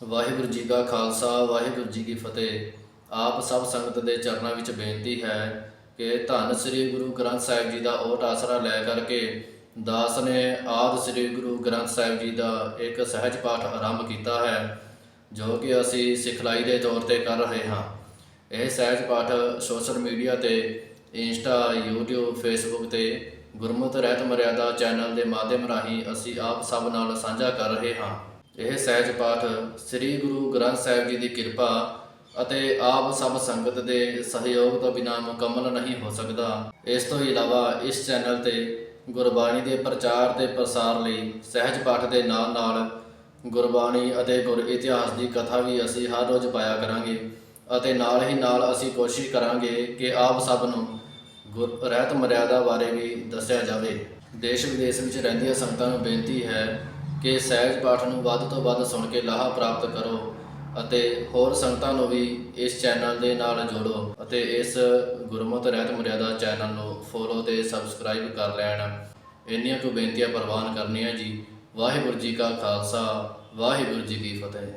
ਵਾਹਿਗੁਰੂ ਜੀ ਕਾ ਖਾਲਸਾ, ਵਾਹਿਗੁਰੂ ਜੀ ਕੀ ਫਤਿਹ। ਆਪ ਸਭ ਸੰਗਤ ਦੇ ਚਰਨਾਂ ਵਿੱਚ ਬੇਨਤੀ ਹੈ ਕਿ ਧੰਨ ਸ੍ਰੀ ਗੁਰੂ ਗ੍ਰੰਥ ਸਾਹਿਬ ਜੀ ਦਾ ਓਟ ਆਸਰਾ ਲੈ ਕਰਕੇ ਦਾਸ ਨੇ ਆਦ ਸ੍ਰੀ ਗੁਰੂ ਗ੍ਰੰਥ ਸਾਹਿਬ ਜੀ ਦਾ ਇੱਕ ਸਹਿਜ ਪਾਠ ਆਰੰਭ ਕੀਤਾ ਹੈ, ਜੋ ਕਿ ਅਸੀਂ ਸਿਖਲਾਈ ਦੇ ਤੌਰ ਤੇ ਕਰ ਰਹੇ ਹਾਂ। ਇਹ ਸਹਿਜ ਪਾਠ ਸੋਸ਼ਲ ਮੀਡੀਆ ਤੇ ਇੰਸਟਾ, YouTube, Facebook ਤੇ ਗੁਰਮਤਿ ਰਹਿਤ ਮਰਿਆਦਾ ਚੈਨਲ ਦੇ ਮਾਧਿਅਮ ਰਾਹੀਂ ਅਸੀਂ ਆਪ ਸਭ ਨਾਲ ਸਾਂਝਾ ਕਰ ਰਹੇ ਹਾਂ। ਇਹ ਸਹਿਜ ਪਾਠ ਸ੍ਰੀ ਗੁਰੂ ਗ੍ਰੰਥ ਸਾਹਿਬ ਜੀ ਦੀ ਕਿਰਪਾ ਅਤੇ ਆਪ ਸਭ ਸੰਗਤ ਦੇ ਸਹਿਯੋਗ ਤੋਂ ਬਿਨਾਂ ਮੁਕੰਮਲ ਨਹੀਂ ਹੋ ਸਕਦਾ। ਇਸ ਤੋਂ ਇਲਾਵਾ ਇਸ ਚੈਨਲ ਤੇ ਗੁਰਬਾਣੀ ਦੇ ਪ੍ਰਚਾਰ ਤੇ ਪ੍ਰਸਾਰ ਲਈ ਸਹਿਜ ਪਾਠ ਦੇ ਨਾਲ ਨਾਲ ਗੁਰਬਾਣੀ ਅਤੇ ਗੁਰ ਇਤਿਹਾਸ ਦੀ ਕਥਾ ਵੀ ਅਸੀਂ ਹਰ ਰੋਜ਼ ਪਾਇਆ ਕਰਾਂਗੇ ਅਤੇ ਨਾਲ ਹੀ ਨਾਲ ਅਸੀਂ ਕੋਸ਼ਿਸ਼ ਕਰਾਂਗੇ ਕਿ ਆਪ ਸਭ ਨੂੰ ਗੁਰ ਰਹਿਤ ਮਰਿਆਦਾ ਬਾਰੇ ਵੀ ਦੱਸਿਆ ਜਾਵੇ। ਦੇਸ਼ ਵਿਦੇਸ਼ ਵਿੱਚ ਰਹਿੰਦੀਆਂ ਸੰਗਤਾਂ ਨੂੰ ਬੇਨਤੀ ਹੈ ਕਿ ਸਹਿਜ ਪਾਠ ਨੂੰ ਵੱਧ ਤੋਂ ਵੱਧ ਸੁਣ ਕੇ ਲਾਹਾ ਪ੍ਰਾਪਤ ਕਰੋ ਅਤੇ ਹੋਰ ਸੰਗਤਾਂ ਨੂੰ ਵੀ ਇਸ ਚੈਨਲ ਦੇ ਨਾਲ ਜੋੜੋ ਅਤੇ ਇਸ ਗੁਰਮਤਿ ਰਹਿਤ ਮਰਿਆਦਾ ਚੈਨਲ ਨੂੰ ਫੋਲੋ ਤੇ ਸਬਸਕ੍ਰਾਈਬ ਕਰ ਲੈਣ। ਇੰਨੀਆਂ ਕੁ ਬੇਨਤੀਆਂ ਪ੍ਰਵਾਨ ਕਰਨੀਆਂ ਜੀ। ਵਾਹਿਗੁਰੂ ਜੀ ਕਾ ਖਾਲਸਾ, ਵਾਹਿਗੁਰੂ ਜੀ ਕੀ ਫਤਿਹ।